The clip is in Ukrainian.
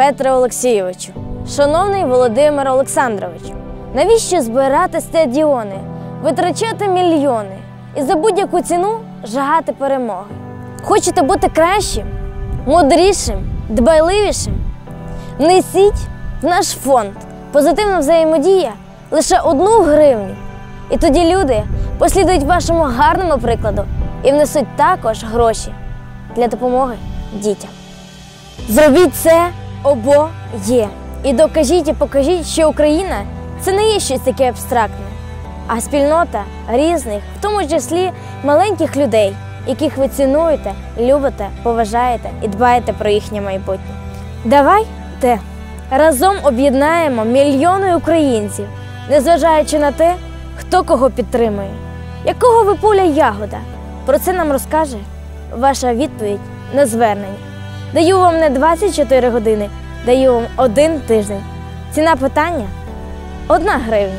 Петре Олексійовичу, шановний Володимир Олександровичу, навіщо збирати стадіони, витрачати мільйони і за будь-яку ціну жагати перемоги? Хочете бути кращим, мудрішим, дбайливішим? Внесіть в наш фонд позитивна взаємодія лише одну гривню. І тоді люди послідують вашому гарному прикладу і внесуть також гроші для допомоги дітям. Зробіть це обоє. І докажіть і покажіть, що Україна це не є щось таке абстрактне, а спільнота різних, в тому числі маленьких людей, яких ви цінуєте, любите, поважаєте і дбаєте про їхнє майбутнє. Давайте разом об'єднаємо мільйони українців, незважаючи на те, хто кого підтримує. Якого ви поля ягода? Про це нам розкаже ваша відповідь на звернення. Даю вам не 24 години, даю вам один тиждень. Ціна питання одна гривня.